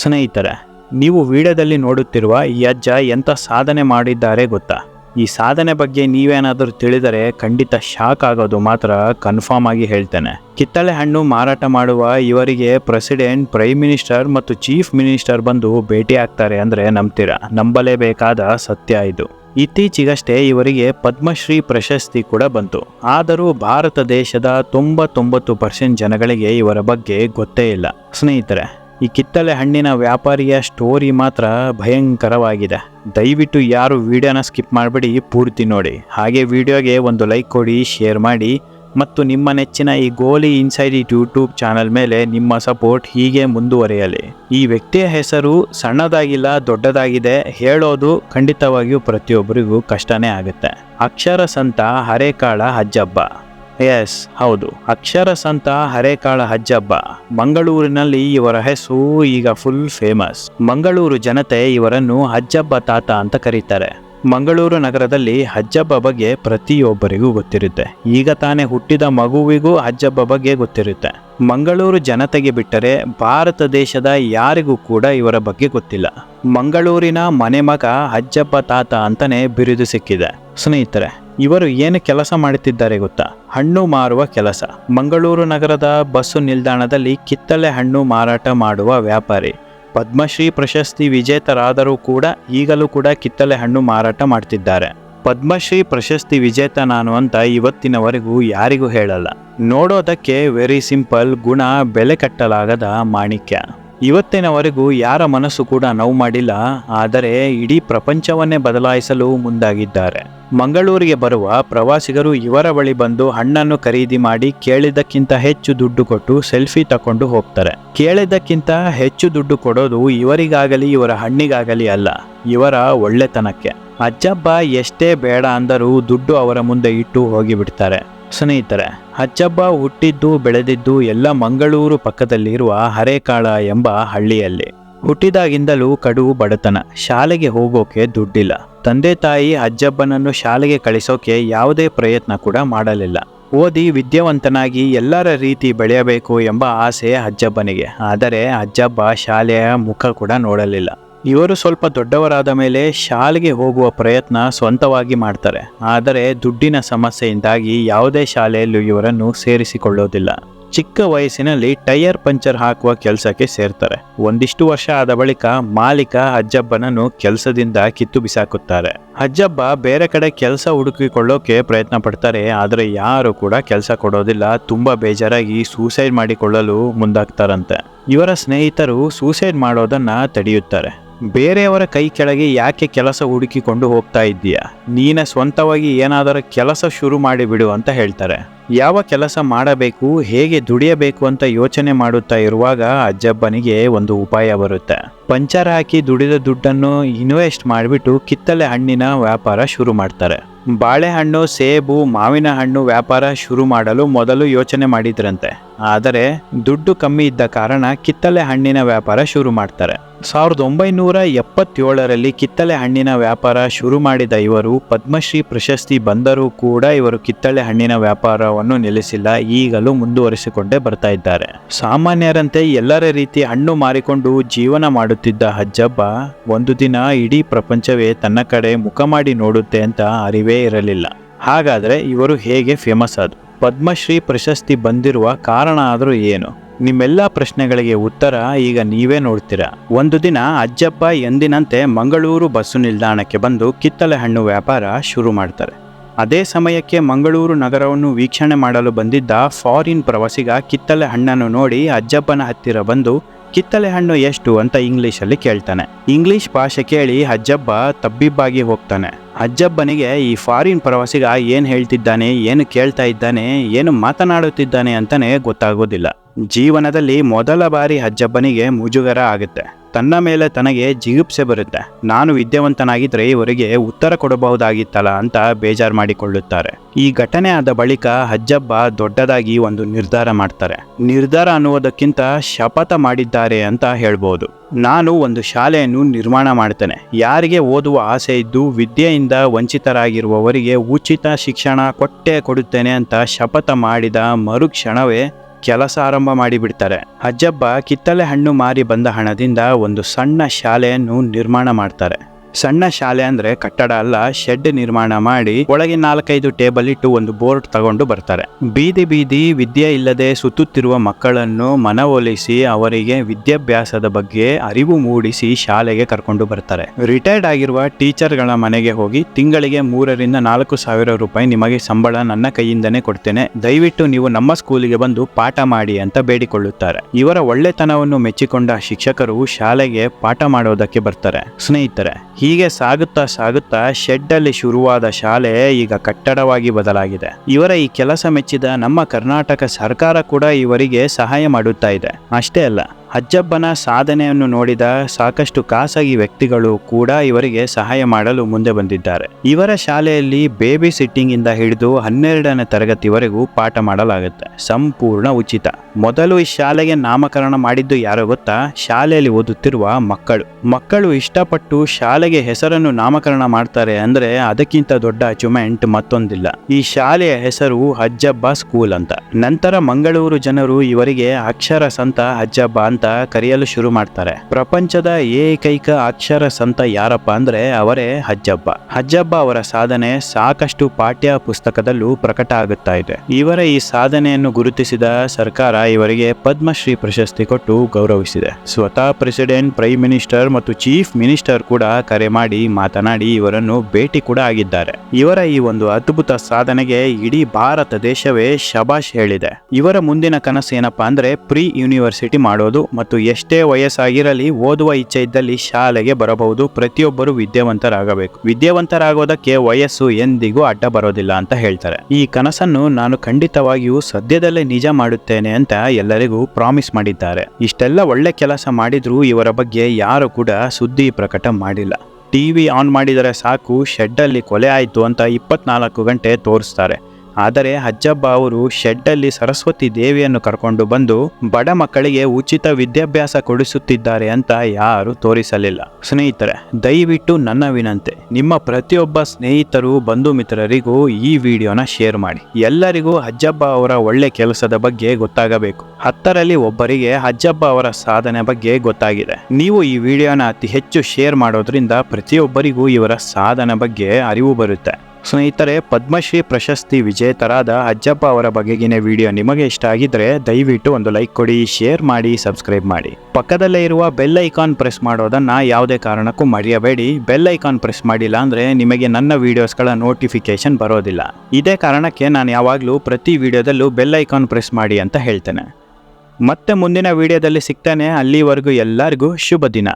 ಸ್ನೇಹಿತರೆ, ನೀವು ವಿಡಿಯೋದಲ್ಲಿ ನೋಡುತ್ತಿರುವ ಈ ಅಜ್ಜ ಎಂಥ ಸಾಧನೆ ಮಾಡಿದ್ದಾರೆ ಗೊತ್ತಾ? ಈ ಸಾಧನೆ ಬಗ್ಗೆ ನೀವೇನಾದರೂ ತಿಳಿದರೆ ಖಂಡಿತ ಶಾಕ್ ಆಗೋದು ಮಾತ್ರ ಕನ್ಫರ್ಮ್ ಆಗಿ ಹೇಳ್ತೇನೆ. ಕಿತ್ತಳೆ ಹಣ್ಣು ಮಾರಾಟ ಮಾಡುವ ಇವರಿಗೆ ಪ್ರೆಸಿಡೆಂಟ್ ಪ್ರೈಮ್ ಮಿನಿಸ್ಟರ್ ಮತ್ತು ಚೀಫ್ ಮಿನಿಸ್ಟರ್ ಬಂದು ಭೇಟಿ ಆಗ್ತಾರೆ ಅಂದರೆ ನಂಬ್ತೀರಾ? ನಂಬಲೇಬೇಕಾದ ಸತ್ಯ ಇದು. ಇತ್ತೀಚೆಗಷ್ಟೇ ಇವರಿಗೆ ಪದ್ಮಶ್ರೀ ಪ್ರಶಸ್ತಿ ಕೂಡ ಬಂತು. ಆದರೂ ಭಾರತ ದೇಶದ ತೊಂಬತ್ತೊಂಬತ್ತು ಪರ್ಸೆಂಟ್ ಜನಗಳಿಗೆ ಇವರ ಬಗ್ಗೆ ಗೊತ್ತೇ ಇಲ್ಲ. ಸ್ನೇಹಿತರೆ ಈ ಕಿತ್ತಳೆ ಹಣ್ಣಿನ ವ್ಯಾಪಾರಿಯ ಸ್ಟೋರಿ ಮಾತ್ರ ಭಯಂಕರವಾಗಿದೆ. ದಯವಿಟ್ಟು ಯಾರು ವಿಡಿಯೋನ ಸ್ಕಿಪ್ ಮಾಡಬೇಡಿ, ಪೂರ್ತಿ ನೋಡಿ. ಹಾಗೆ ವಿಡಿಯೋಗೆ ಒಂದು ಲೈಕ್ ಕೊಡಿ ಶೇರ್ ಮಾಡಿ, ಮತ್ತು ನಿಮ್ಮ ನೆಚ್ಚಿನ ಈ ಗೋಲಿ ಇನ್ಸೈಡ್ ಇಟ್ ಯೂಟ್ಯೂಬ್ ಚಾನಲ್ ಮೇಲೆ ನಿಮ್ಮ ಸಪೋರ್ಟ್ ಹೀಗೆ ಮುಂದುವರಿಯಲಿ. ಈ ವ್ಯಕ್ತಿಯ ಹೆಸರು ಸಣ್ಣದಾಗಿಲ್ಲ, ದೊಡ್ಡದಾಗಿದೆ, ಹೇಳೋದು ಖಂಡಿತವಾಗಿಯೂ ಪ್ರತಿಯೊಬ್ಬರಿಗೂ ಕಷ್ಟನೇ ಆಗುತ್ತೆ. ಅಕ್ಷರ ಸಂತ, ಹರೇಕಾಳ ಹಜ್ಜಬ್ಬ ಎಸ್, ಹೌದು. ಅಕ್ಷರ ಸಂತ ಹರೇಕಾಳ ಹಜ್ಜಬ್ಬ. ಮಂಗಳೂರಿನಲ್ಲಿ ಇವರ ಹೆಸರು ಈಗ ಫುಲ್ ಫೇಮಸ್ ಮಂಗಳೂರು ಜನತೆ ಇವರನ್ನು ಹಜ್ಜಬ್ಬ ತಾತ ಅಂತ ಕರೀತಾರೆ. ಮಂಗಳೂರು ನಗರದಲ್ಲಿ ಹಜ್ಜಬ್ಬ ಬಗ್ಗೆ ಪ್ರತಿಯೊಬ್ಬರಿಗೂ ಗೊತ್ತಿರುತ್ತೆ. ಈಗ ತಾನೇ ಹುಟ್ಟಿದ ಮಗುವಿಗೂ ಹಜ್ಜಬ್ಬ ಬಗ್ಗೆ ಗೊತ್ತಿರುತ್ತೆ. ಮಂಗಳೂರು ಜನತೆಗೆ ಬಿಟ್ಟರೆ ಭಾರತ ದೇಶದ ಯಾರಿಗೂ ಕೂಡ ಇವರ ಬಗ್ಗೆ ಗೊತ್ತಿಲ್ಲ. ಮಂಗಳೂರಿನ ಮನೆ ಮಗ ಹಜ್ಜಬ್ಬ ತಾತ ಅಂತಾನೆ ಬಿರುದು ಸಿಕ್ಕಿದೆ. ಸ್ನೇಹಿತರೆ ಇವರು ಏನು ಕೆಲಸ ಮಾಡುತ್ತಿದ್ದಾರೆ ಗೊತ್ತಾ? ಹಣ್ಣು ಮಾರುವ ಕೆಲಸ. ಮಂಗಳೂರು ನಗರದ ಬಸ್ಸು ನಿಲ್ದಾಣದಲ್ಲಿ ಕಿತ್ತಳೆ ಹಣ್ಣು ಮಾರಾಟ ಮಾಡುವ ವ್ಯಾಪಾರಿ. ಪದ್ಮಶ್ರೀ ಪ್ರಶಸ್ತಿ ವಿಜೇತರಾದರೂ ಕೂಡ ಈಗಲೂ ಕೂಡ ಕಿತ್ತಳೆ ಹಣ್ಣು ಮಾರಾಟ ಮಾಡ್ತಿದ್ದಾರೆ. ಪದ್ಮಶ್ರೀ ಪ್ರಶಸ್ತಿ ವಿಜೇತ ನಾನು ಅಂತ ಇವತ್ತಿನವರೆಗೂ ಯಾರಿಗೂ ಹೇಳಲ್ಲ. ನೋಡೋದಕ್ಕೆ ವೆರಿ ಸಿಂಪಲ್ ಗುಣ, ಬೆಲೆ ಕಟ್ಟಲಾಗದ ಮಾಣಿಕ್ಯ. ಇವತ್ತಿನವರೆಗೂ ಯಾರ ಮನಸ್ಸು ಕೂಡ ನೋವು ಮಾಡಿಲ್ಲ, ಆದರೆ ಇಡೀ ಪ್ರಪಂಚವನ್ನೇ ಬದಲಾಯಿಸಲು ಮುಂದಾಗಿದ್ದಾರೆ. ಮಂಗಳೂರಿಗೆ ಬರುವ ಪ್ರವಾಸಿಗರು ಇವರ ಬಳಿ ಬಂದು ಹಣ್ಣನ್ನು ಖರೀದಿ ಮಾಡಿ ಕೇಳಿದ್ದಕ್ಕಿಂತ ಹೆಚ್ಚು ದುಡ್ಡು ಕೊಟ್ಟು ಸೆಲ್ಫಿ ತಕೊಂಡು ಹೋಗ್ತಾರೆ. ಕೇಳಿದ್ದಕ್ಕಿಂತ ಹೆಚ್ಚು ದುಡ್ಡು ಕೊಡೋದು ಇವರಿಗಾಗಲಿ, ಇವರ ಹಣ್ಣಿಗಾಗಲಿ ಅಲ್ಲ, ಇವರ ಒಳ್ಳೆತನಕ್ಕೆ. ಅಜ್ಜಬ್ಬ ಎಷ್ಟೇ ಬೇಡ ಅಂದರೂ ದುಡ್ಡು ಅವರ ಮುಂದೆ ಇಟ್ಟು ಹೋಗಿಬಿಡ್ತಾರೆ. ಸ್ನೇಹಿತರೆ ಅಜ್ಜಬ್ಬ ಹುಟ್ಟಿದ್ದು ಬೆಳೆದಿದ್ದು ಎಲ್ಲ ಮಂಗಳೂರು ಪಕ್ಕದಲ್ಲಿರುವ ಹರೇಕಾಳ ಎಂಬ ಹಳ್ಳಿಯಲ್ಲಿ. ಹುಟ್ಟಿದಾಗಿಂದಲೂ ಕಡು ಬಡತನ, ಶಾಲೆಗೆ ಹೋಗೋಕೆ ದುಡ್ಡಿಲ್ಲ. ತಂದೆ ತಾಯಿ ಅಜ್ಜಬ್ಬನನ್ನು ಶಾಲೆಗೆ ಕಳಿಸೋಕೆ ಯಾವುದೇ ಪ್ರಯತ್ನ ಕೂಡ ಮಾಡಲಿಲ್ಲ. ಓದಿ ವಿದ್ಯಾವಂತನಾಗಿ ಎಲ್ಲರ ರೀತಿ ಬೆಳೆಯಬೇಕು ಎಂಬ ಆಸೆ ಅಜ್ಜಬ್ಬನಿಗೆ ಆದರೆ ಅಜ್ಜಬ್ಬ ಶಾಲೆಯ ಮುಖ ಕೂಡ ನೋಡಲಿಲ್ಲ. ಇವರು ಸ್ವಲ್ಪ ದೊಡ್ಡವರಾದ ಮೇಲೆ ಶಾಲೆಗೆ ಹೋಗುವ ಪ್ರಯತ್ನ ಸ್ವಂತವಾಗಿ ಮಾಡ್ತಾರೆ. ಆದರೆ ದುಡ್ಡಿನ ಸಮಸ್ಯೆಯಿಂದಾಗಿ ಯಾವುದೇ ಶಾಲೆಯಲ್ಲೂ ಇವರನ್ನು ಸೇರಿಸಿಕೊಳ್ಳೋದಿಲ್ಲ. ಚಿಕ್ಕ ವಯಸ್ಸಿನಲ್ಲಿ ಟೈಯರ್ ಪಂಚರ್ ಹಾಕುವ ಕೆಲಸಕ್ಕೆ ಸೇರ್ತಾರೆ. ಒಂದಿಷ್ಟು ವರ್ಷ ಆದ ಬಳಿಕ ಮಾಲೀಕ ಅಜ್ಜಬ್ಬನನ್ನು ಕೆಲಸದಿಂದ ಕಿತ್ತು ಬಿಸಾಕುತ್ತಾರೆ. ಅಜ್ಜಬ್ಬ ಬೇರೆ ಕಡೆ ಕೆಲಸ ಹುಡುಕಿಕೊಳ್ಳೋಕೆ ಪ್ರಯತ್ನ ಪಡ್ತಾರೆ, ಆದರೆ ಯಾರು ಕೂಡ ಕೆಲಸ ಕೊಡೋದಿಲ್ಲ. ತುಂಬಾ ಬೇಜಾರಾಗಿ ಸೂಸೈಡ್ ಮಾಡಿಕೊಳ್ಳಲು ಮುಂದಾಗ್ತಾರಂತೆ. ಇವರ ಸ್ನೇಹಿತರು ಸೂಸೈಡ್ ಮಾಡೋದನ್ನ ತಡೆಯುತ್ತಾರೆ. ಬೇರೆಯವರ ಕೈ ಕೆಳಗೆ ಯಾಕೆ ಕೆಲಸ ಹುಡುಕಿಕೊಂಡು ಹೋಗ್ತಾ ಇದ್ದೀಯಾ? ನೀನ ಸ್ವಂತವಾಗಿ ಏನಾದರೂ ಕೆಲಸ ಶುರು ಮಾಡಿಬಿಡು ಅಂತ ಹೇಳ್ತಾರೆ. ಯಾವ ಕೆಲಸ ಮಾಡಬೇಕು, ಹೇಗೆ ದುಡಿಯಬೇಕು ಅಂತ ಯೋಚನೆ ಮಾಡುತ್ತಾ ಇರುವಾಗ ಅಜ್ಜಬ್ಬನಿಗೆ ಒಂದು ಉಪಾಯ ಬರುತ್ತೆ. ಪಂಚರ್ ಹಾಕಿ ದುಡಿದ ದುಡ್ಡನ್ನು ಇನ್ವೆಸ್ಟ್ ಮಾಡಿಬಿಟ್ಟು ಕಿತ್ತಳೆ ಹಣ್ಣಿನ ವ್ಯಾಪಾರ ಶುರು ಮಾಡ್ತಾರೆ. ಬಾಳೆಹಣ್ಣು, ಸೇಬು, ಮಾವಿನ ಹಣ್ಣು ವ್ಯಾಪಾರ ಶುರು ಮಾಡಲು ಮೊದಲು ಯೋಚನೆ ಮಾಡಿದ್ರಂತೆ. ಆದರೆ ದುಡ್ಡು ಕಮ್ಮಿ ಇದ್ದ ಕಾರಣ ಕಿತ್ತಳೆ ಹಣ್ಣಿನ ವ್ಯಾಪಾರ ಶುರು ಮಾಡ್ತಾರೆ. ಸಾವಿರದ ಒಂಬೈನೂರ ಎಪ್ಪತ್ತೇಳರಲ್ಲಿ ಕಿತ್ತಳೆ ಹಣ್ಣಿನ ವ್ಯಾಪಾರ ಶುರು ಮಾಡಿದ ಇವರು ಪದ್ಮಶ್ರೀ ಪ್ರಶಸ್ತಿ ಬಂದರೂ ಕೂಡ ಇವರು ಕಿತ್ತಳೆ ಹಣ್ಣಿನ ವ್ಯಾಪಾರವನ್ನು ನಿಲ್ಲಿಸಿಲ್ಲ, ಈಗಲೂ ಮುಂದುವರಿಸಿಕೊಂಡೇ ಬರ್ತಾ ಇದ್ದಾರೆ. ಸಾಮಾನ್ಯರಂತೆ ಎಲ್ಲರ ರೀತಿ ಹಣ್ಣು ಮಾರಿಕೊಂಡು ಜೀವನ ಮಾಡುತ್ತಿದ್ದ ಹಜ್ಜಬ್ಬ ಒಂದು ದಿನ ಇಡೀ ಪ್ರಪಂಚವೇ ತನ್ನ ಕಡೆ ಮುಖ ಮಾಡಿ ನೋಡುತ್ತೆ ಅಂತ ಅರಿವೇ ಇರಲಿಲ್ಲ. ಹಾಗಾದರೆ ಇವರು ಹೇಗೆ ಫೇಮಸ್ ಆದರು? ಪದ್ಮಶ್ರೀ ಪ್ರಶಸ್ತಿ ಬಂದಿರುವ ಕಾರಣ ಆದರೂ ಏನು? ನಿಮ್ಮೆಲ್ಲ ಪ್ರಶ್ನೆಗಳಿಗೆ ಉತ್ತರ ಈಗ ನೀವೇ ನೋಡ್ತೀರಾ. ಒಂದು ದಿನ ಅಜ್ಜಪ್ಪ ಎಂದಿನಂತೆ ಮಂಗಳೂರು ಬಸ್ಸು ನಿಲ್ದಾಣಕ್ಕೆ ಬಂದು ಕಿತ್ತಳೆ ಹಣ್ಣು ವ್ಯಾಪಾರ ಶುರು ಮಾಡ್ತಾರೆ. ಅದೇ ಸಮಯಕ್ಕೆ ಮಂಗಳೂರು ನಗರವನ್ನು ವೀಕ್ಷಣೆ ಮಾಡಲು ಬಂದಿದ್ದ ಫಾರಿನ್ ಪ್ರವಾಸಿಗ ಕಿತ್ತಳೆ ಹಣ್ಣನ್ನು ನೋಡಿ ಅಜ್ಜಪ್ಪನ ಹತ್ತಿರ ಬಂದು ಕಿತ್ತಳೆ ಹಣ್ಣು ಎಷ್ಟು ಅಂತ ಇಂಗ್ಲಿಷಲ್ಲಿ ಕೇಳ್ತಾನೆ. ಇಂಗ್ಲಿಷ್ ಭಾಷೆ ಕೇಳಿ ಅಜ್ಜಬ್ಬ ತಬ್ಬಿಬ್ಬಾಗಿ ಹೋಗ್ತಾನೆ. ಅಜ್ಜಬ್ಬನಿಗೆ ಈ ಫಾರಿನ್ ಪ್ರವಾಸಿಗ ಏನು ಹೇಳ್ತಿದ್ದಾನೆ, ಏನು ಕೇಳ್ತಾ ಇದ್ದಾನೆ, ಏನು ಮಾತನಾಡುತ್ತಿದ್ದಾನೆ ಅಂತಲೇ ಗೊತ್ತಾಗೋದಿಲ್ಲ. ಜೀವನದಲ್ಲಿ ಮೊದಲ ಬಾರಿ ಅಜ್ಜಬ್ಬನಿಗೆ ಮುಜುಗರ ಆಗುತ್ತೆ. ತನ್ನ ಮೇಲೆ ತನಗೆ ಜಿಗುಪ್ಸೆ ಬರುತ್ತೆ. ನಾನು ವಿದ್ಯಾವಂತನಾಗಿದ್ರೆ ಇವರಿಗೆ ಉತ್ತರ ಕೊಡಬಹುದಾಗಿತ್ತಲ್ಲ ಅಂತ ಬೇಜಾರು ಮಾಡಿಕೊಳ್ಳುತ್ತಾರೆ. ಈ ಘಟನೆ ಆದ ಬಳಿಕ ಅಜ್ಜಬ್ಬ ದೊಡ್ಡದಾಗಿ ಒಂದು ನಿರ್ಧಾರ ಮಾಡ್ತಾರೆ. ನಿರ್ಧಾರ ಅನ್ನುವುದಕ್ಕಿಂತ ಶಪಥ ಮಾಡಿದ್ದಾರೆ ಅಂತ ಹೇಳ್ಬೋದು. ನಾನು ಒಂದು ಶಾಲೆಯನ್ನು ನಿರ್ಮಾಣ ಮಾಡ್ತೇನೆ. ಯಾರಿಗೆ ಓದುವ ಆಸೆ ಇದ್ದು ವಿದ್ಯೆಯಿಂದ ವಂಚಿತರಾಗಿರುವವರಿಗೆ ಉಚಿತ ಶಿಕ್ಷಣ ಕೊಟ್ಟೇ ಕೊಡುತ್ತೇನೆ ಅಂತ ಶಪಥ ಮಾಡಿದ ಮರುಕ್ಷಣವೇ ಕೆಲಸ ಆರಂಭ ಮಾಡಿಬಿಡ್ತಾರೆ. ಅಜ್ಜಬ್ಬ ಕಿತ್ತಳೆ ಹಣ್ಣು ಮಾರಿ ಬಂದ ಹಣದಿಂದ ಒಂದು ಸಣ್ಣ ಶಾಲೆಯನ್ನು ನಿರ್ಮಾಣ ಮಾಡ್ತಾರೆ. ಸಣ್ಣ ಶಾಲೆ ಅಂದ್ರೆ ಕಟ್ಟಡ ಅಲ್ಲ ಶೆಡ್ ನಿರ್ಮಾಣ ಮಾಡಿ ಒಳಗೆ ನಾಲ್ಕೈದು ಟೇಬಲ್ ಇಟ್ಟು ಒಂದು ಬೋರ್ಡ್ ತಗೊಂಡು ಬರ್ತಾರೆ. ಬೀದಿ ಬೀದಿ ವಿದ್ಯೆ ಇಲ್ಲದೆ ಸುತ್ತುತ್ತಿರುವ ಮಕ್ಕಳನ್ನು ಮನವೊಲಿಸಿ ಅವರಿಗೆ ವಿದ್ಯಾಭ್ಯಾಸದ ಬಗ್ಗೆ ಅರಿವು ಮೂಡಿಸಿ ಶಾಲೆಗೆ ಕರ್ಕೊಂಡು ಬರ್ತಾರೆ. ರಿಟೈರ್ಡ್ ಆಗಿರುವ ಟೀಚರ್ಗಳ ಮನೆಗೆ ಹೋಗಿ ತಿಂಗಳಿಗೆ ಮೂರರಿಂದ ನಾಲ್ಕು ಸಾವಿರ ರೂಪಾಯಿ ನಿಮಗೆ ಸಂಬಳ ನನ್ನ ಕೈಯಿಂದನೇ ಕೊಡ್ತೇನೆ. ದಯವಿಟ್ಟು ನೀವು ನಮ್ಮ ಸ್ಕೂಲಿಗೆ ಬಂದು ಪಾಠ ಮಾಡಿ ಅಂತ ಬೇಡಿಕೊಳ್ಳುತ್ತಾರೆ. ಇವರ ಒಳ್ಳೆತನವನ್ನು ಮೆಚ್ಚಿಕೊಂಡ ಶಿಕ್ಷಕರು ಶಾಲೆಗೆ ಪಾಠ ಮಾಡೋದಕ್ಕೆ ಬರ್ತಾರೆ. ಸ್ನೇಹಿತರೆ ಹೀಗೆ ಸಾಗುತ್ತಾ ಸಾಗುತ್ತಾ ಶೆಡ್ ಅಲ್ಲಿ ಶುರುವಾದ ಶಾಲೆ ಈಗ ಕಟ್ಟಡವಾಗಿ ಬದಲಾಗಿದೆ. ಇವರ ಈ ಕೆಲಸ ಮೆಚ್ಚಿದ ನಮ್ಮ ಕರ್ನಾಟಕ ಸರ್ಕಾರ ಕೂಡ ಇವರಿಗೆ ಸಹಾಯ ಮಾಡುತ್ತಾ ಇದೆ. ಅಷ್ಟೇ ಅಲ್ಲ ಅಜ್ಜಬ್ಬನ ಸಾಧನೆಯನ್ನು ನೋಡಿದ ಸಾಕಷ್ಟು ಖಾಸಗಿ ವ್ಯಕ್ತಿಗಳು ಕೂಡ ಇವರಿಗೆ ಸಹಾಯ ಮಾಡಲು ಮುಂದೆ ಬಂದಿದ್ದಾರೆ. ಇವರ ಶಾಲೆಯಲ್ಲಿ ಬೇಬಿ ಸಿಟ್ಟಿಂಗ್ ಇಂದ ಹಿಡಿದು ಹನ್ನೆರಡನೇ ತರಗತಿವರೆಗೂ ಪಾಠ ಮಾಡಲಾಗುತ್ತೆ. ಸಂಪೂರ್ಣ ಉಚಿತ. ಮೊದಲು ಈ ಶಾಲೆಗೆ ನಾಮಕರಣ ಮಾಡಿದ್ದು ಯಾರೋ ಗೊತ್ತಾ? ಶಾಲೆಯಲ್ಲಿ ಓದುತ್ತಿರುವ ಮಕ್ಕಳು. ಮಕ್ಕಳು ಇಷ್ಟಪಟ್ಟು ಶಾಲೆಗೆ ಹೆಸರನ್ನು ನಾಮಕರಣ ಮಾಡ್ತಾರೆ ಅಂದ್ರೆ ಅದಕ್ಕಿಂತ ದೊಡ್ಡ ಅಚೀವ್ಮೆಂಟ್ ಮತ್ತೊಂದಿಲ್ಲ. ಈ ಶಾಲೆಯ ಹೆಸರು ಅಜ್ಜಬ್ಬ ಸ್ಕೂಲ್ ಅಂತ. ನಂತರ ಮಂಗಳೂರು ಜನರು ಇವರಿಗೆ ಅಕ್ಷರ ಸಂತ ಅಜ್ಜಬ್ಬ ಅಂತ ಕರೆಯಲು ಶುರು ಮಾಡ್ತಾರೆ. ಪ್ರಪಂಚದ ಏಕೈಕ ಅಕ್ಷರ ಸಂತ ಯಾರಪ್ಪ ಅಂದ್ರೆ ಅವರೇ ಹಜ್ಜಬ್ಬ ಹಜ್ಜಬ್ಬ ಅವರ ಸಾಧನೆ ಸಾಕಷ್ಟು ಪಾಠ್ಯ ಪುಸ್ತಕದಲ್ಲೂ ಪ್ರಕಟ ಆಗುತ್ತಾ ಇದೆ. ಇವರ ಈ ಸಾಧನೆಯನ್ನು ಗುರುತಿಸಿದ ಸರ್ಕಾರ ಇವರಿಗೆ ಪದ್ಮಶ್ರೀ ಪ್ರಶಸ್ತಿ ಕೊಟ್ಟು ಗೌರವಿಸಿದೆ. ಸ್ವತಃ ಪ್ರೆಸಿಡೆಂಟ್, ಪ್ರೈಮ್ ಮಿನಿಸ್ಟರ್ ಮತ್ತು ಚೀಫ್ ಮಿನಿಸ್ಟರ್ ಕೂಡ ಕರೆ ಮಾಡಿ ಮಾತನಾಡಿ ಇವರನ್ನು ಭೇಟಿ ಕೂಡ ಆಗಿದ್ದಾರೆ. ಇವರ ಈ ಒಂದು ಅದ್ಭುತ ಸಾಧನೆಗೆ ಇಡೀ ಭಾರತ ದೇಶವೇ ಶಬಾಷ್ ಹೇಳಿದೆ. ಇವರ ಮುಂದಿನ ಕನಸು ಏನಪ್ಪಾ ಅಂದ್ರೆ ಪ್ರೀ ಯೂನಿವರ್ಸಿಟಿ ಮಾಡೋದು ಮತ್ತು ಎಷ್ಟೇ ವಯಸ್ಸಾಗಿರಲಿ, ಓದುವ ಇಚ್ಛೆ ಇದ್ದಲ್ಲಿ ಶಾಲೆಗೆ ಬರಬಹುದು. ಪ್ರತಿಯೊಬ್ಬರು ವಿದ್ಯಾವಂತರಾಗಬೇಕು. ವಿದ್ಯಾವಂತರಾಗೋದಕ್ಕೆ ವಯಸ್ಸು ಎಂದಿಗೂ ಅಡ್ಡ ಬರೋದಿಲ್ಲ ಅಂತ ಹೇಳ್ತಾರೆ. ಈ ಕನಸನ್ನು ನಾನು ಖಂಡಿತವಾಗಿಯೂ ಸದ್ಯದಲ್ಲೇ ನಿಜ ಮಾಡುತ್ತೇನೆ ಅಂತ ಎಲ್ಲರಿಗೂ ಪ್ರಾಮಿಸ್ ಮಾಡಿದ್ದಾರೆ. ಇಷ್ಟೆಲ್ಲ ಒಳ್ಳೆ ಕೆಲಸ ಮಾಡಿದ್ರೂ ಇವರ ಬಗ್ಗೆ ಯಾರು ಕೂಡ ಸುದ್ದಿ ಪ್ರಕಟ ಮಾಡಿಲ್ಲ. ಟಿವಿ ಆನ್ ಮಾಡಿದರೆ ಸಾಕು, ಶೆಡ್ಡಲ್ಲಿ ಕೊಲೆ ಆಯಿತು ಅಂತ ಇಪ್ಪತ್ನಾಲ್ಕು ಗಂಟೆ ತೋರಿಸ್ತಾರೆ. ಆದರೆ ಅಜ್ಜಬ್ಬ ಅವರು ಶೆಡ್ಡಲ್ಲಿ ಸರಸ್ವತಿ ದೇವಿಯನ್ನು ಕರ್ಕೊಂಡು ಬಂದು ಬಡ ಮಕ್ಕಳಿಗೆ ಉಚಿತ ವಿದ್ಯಾಭ್ಯಾಸ ಕೊಡಿಸುತ್ತಿದ್ದಾರೆ ಅಂತ ಯಾರು ತೋರಿಸಲಿಲ್ಲ. ಸ್ನೇಹಿತರೆ, ದಯವಿಟ್ಟು ನನ್ನ ವಿನಂತೆ, ನಿಮ್ಮ ಪ್ರತಿಯೊಬ್ಬ ಸ್ನೇಹಿತರು ಬಂಧು ಮಿತ್ರರಿಗೂ ಈ ವಿಡಿಯೋನ ಶೇರ್ ಮಾಡಿ. ಎಲ್ಲರಿಗೂ ಅಜ್ಜಬ್ಬ ಅವರ ಒಳ್ಳೆ ಕೆಲಸದ ಬಗ್ಗೆ ಗೊತ್ತಾಗಬೇಕು. ಹತ್ತರಲ್ಲಿ ಒಬ್ಬರಿಗೆ ಅಜ್ಜಬ್ಬ ಅವರ ಸಾಧನೆ ಬಗ್ಗೆ ಗೊತ್ತಾಗಿದೆ. ನೀವು ಈ ವಿಡಿಯೋನ ಅತಿ ಹೆಚ್ಚು ಶೇರ್ ಮಾಡೋದ್ರಿಂದ ಪ್ರತಿಯೊಬ್ಬರಿಗೂ ಇವರ ಸಾಧನೆ ಬಗ್ಗೆ ಅರಿವು ಬರುತ್ತೆ. ಸ್ನೇಹಿತರೆ, ಪದ್ಮಶ್ರೀ ಪ್ರಶಸ್ತಿ ವಿಜೇತರಾದ ಅಜ್ಜಪ್ಪ ಅವರ ಬಗೆಗಿನ ವಿಡಿಯೋ ನಿಮಗೆ ಇಷ್ಟ ಆಗಿದ್ರೆ ದಯವಿಟ್ಟು ಒಂದು ಲೈಕ್ ಕೊಡಿ, ಶೇರ್ ಮಾಡಿ, ಸಬ್ಸ್ಕ್ರೈಬ್ ಮಾಡಿ. ಪಕ್ಕದಲ್ಲೇ ಇರುವ ಬೆಲ್ ಐಕಾನ್ ಪ್ರೆಸ್ ಮಾಡೋದನ್ನ ಯಾವುದೇ ಕಾರಣಕ್ಕೂ ಮರೆಯಬೇಡಿ. ಬೆಲ್ ಐಕಾನ್ ಪ್ರೆಸ್ ಮಾಡಿಲ್ಲ ಅಂದ್ರೆ ನಿಮಗೆ ನನ್ನ ವಿಡಿಯೋಸ್ಗಳ ನೋಟಿಫಿಕೇಶನ್ ಬರೋದಿಲ್ಲ. ಇದೇ ಕಾರಣಕ್ಕೆ ನಾನು ಯಾವಾಗಲೂ ಪ್ರತಿ ವಿಡಿಯೋದಲ್ಲೂ ಬೆಲ್ ಐಕಾನ್ ಪ್ರೆಸ್ ಮಾಡಿ ಅಂತ ಹೇಳ್ತೇನೆ. ಮತ್ತೆ ಮುಂದಿನ ವಿಡಿಯೋದಲ್ಲಿ ಸಿಗ್ತಾನೆ. ಅಲ್ಲಿವರೆಗೂ ಎಲ್ಲರಿಗೂ ಶುಭ ದಿನ.